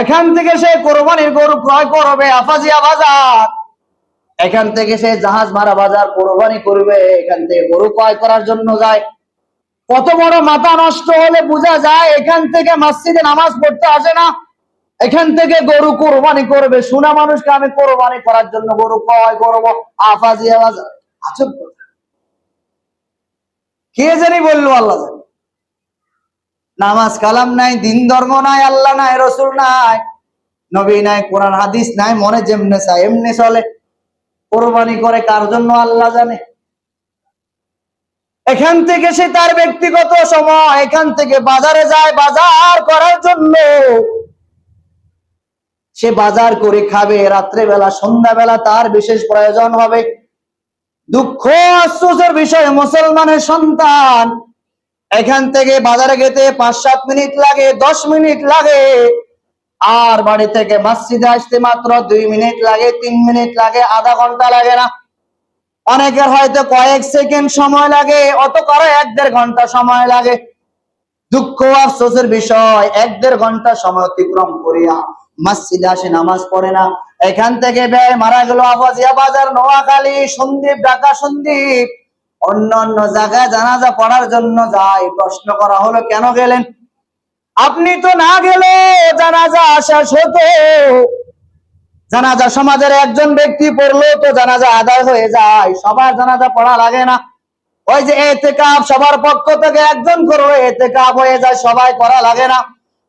এখান থেকে সে কোরবানির গরু ক্রয় করবে, আফাজিয়া বাজার। এখান থেকে সে জাহাজ মারা বাজার কোরবানি করবে, এখান থেকে গরু ক্রয় করার জন্য যায়। কত বড় মাথা নষ্ট হলে বোঝা যায়, এখান থেকে মসজিদে নামাজ পড়তে আসে না। এখান থেকে গরু কোরবানি করবে, সোনা মানুষকে আমি কোরবানি করার জন্য গরু ক্রয় করব, আফাজিয়া বাজার। আজব কে জানি বলল আল্লাহ নামাজ কালাম নাই, দিন ধর্ম নাই, আল্লাহ নাই, রসুল নাই, নবী নাই, কোরআন, হাদিস নাই, মনে যেমনে চায় এমনি চলে। কোরবানি করে কার জন্য আল্লাহ জানে? এখান থেকে সে তার ব্যক্তিগত সময়, এখান থেকে বাজারে যায়, বাজার করার জন্য। সে বাজার করে খাবে, রাত্রেবেলা, সন্ধ্যাবেলা তার বিশেষ প্রয়োজন হবে। দুঃখ আশ্বাসের বিষয়, মুসলমানের সন্তান। এখান থেকে বাজারে যেতে পাঁচ সাত মিনিট লাগে, দশ মিনিট লাগে। আর বাড়ি থেকে মসজিদে আসতে মাত্র দুই মিনিট লাগে, তিন মিনিট লাগে, আধা ঘণ্টা লাগে না। অনেকের হয়তো কয়েক সেকেন্ড সময় লাগে অত করে এক দেড় ঘণ্টা সময় লাগে। দুঃখ আফসোসের বিষয়, এক দেড় ঘণ্টা সময় অতিক্রম করিয়া মসজিদে আসে নামাজ পড়ে না। এখান থেকে ব্যয় মারা গেল আবাজিয়া বাজার, নোয়াখালী সন্দীপ ঢাকা সন্দীপ অন্য অন্য জায়গায় জানাজা পড়ার জন্য যায়। প্রশ্ন করা হলো, কেন গেলেন? আপনি তো না গেলে জানাজা শেষ হতো। জানাজা সমাজের একজন ব্যক্তি পড়ল তো জানাজা আদায় হয়ে যায়। সবার জানাজা পড়া লাগে না। ওই যে এতে কাপ সবার পক্ষ থেকে একজন করবে এতে কাপ হয়ে যায়, সবাই করা লাগে না।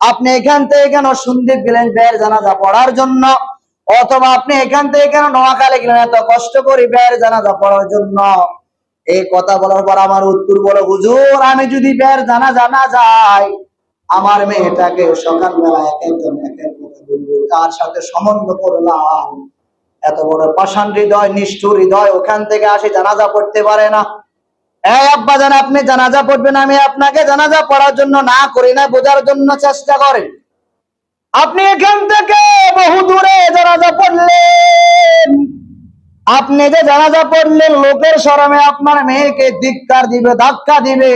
আপনি এখান থেকে কেন সন্দীপ গেলেন বের জানাজা পড়ার জন্য? অথবা আপনি এখান থেকে কেন নোয়াখালী গেলেন, এত কষ্ট করি বের জানাজা পড়ার জন্য? এই কথা বলার পর আমার উত্তর বলো, হুজুর, আমি যদি বের জানা জানা যাই, আমার মেয়েটাকে সকালবেলা এক একজন এক এক কথা বলব। কার সাথে সম্বন্ধ করলাম? এত বড় পাষাণ হৃদয়, নিষ্ঠুর হৃদয়, ওখান থেকে আসে জানাজা পড়তে পারে না। এই আব্বা জান, আপনি জানাজা পড়বেন, আমি আপনাকে জানাজা পড়ার জন্য না করি না, বোঝার জন্য চেষ্টা করেন আপনি এখান থেকে বহু দূরে জানাজা পড়লেন। আপনি যে জানাজা পড়লেন, লোকের শরমে আপনার মেয়েকে ধিক্কার দিবে, ধাক্কা দিবে।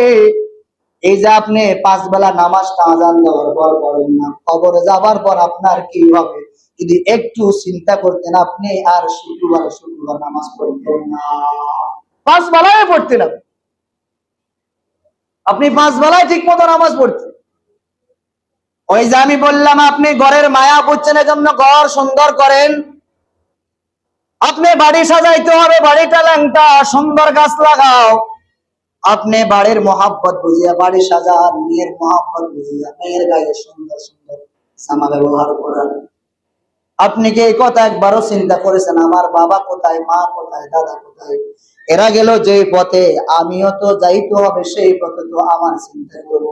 এই যে আপনি পাঁচ বেলা নামাজটা আজান দেওয়ার পর পড়েন না, কবরে যাবার পর আপনার কি হবে? যদি একটু চিন্তা করতেন, আপনি আর শুক্রবার শুক্রবার নামাজ পড়তেন না। পাঁচ বেলায় পড়তেন। আপনি। আপনি পাঁচ বেলায় ঠিক মতো নামাজ পড়তেন। ওই যে আমি বললাম, আপনি ঘরের মায়া বুঝছেন, এজন্য ঘর সুন্দর করেন। আপনি বাড়ি সাজাইতে হবে বাড়িটা ল্যাংটা সুন্দর গাছ লাগাও। আপনি বাড়ির মহাব্বত বুঝিয়া, বাড়ি সাজান, মেয়ের মহাব্বত বুঝিয়া, মেয়ের গায়ে সুন্দর সুন্দর জামা ব্যবহার করান আপনি কি এই কথা একবারও চিন্তা করেছেন, আমার বাবা কোথায়, মা কোথায়, দাদা কোথায়? এরা গেল যে পথে, আমিও তো যাইতে হবে সেই পথে, তো আমার চিন্তা করব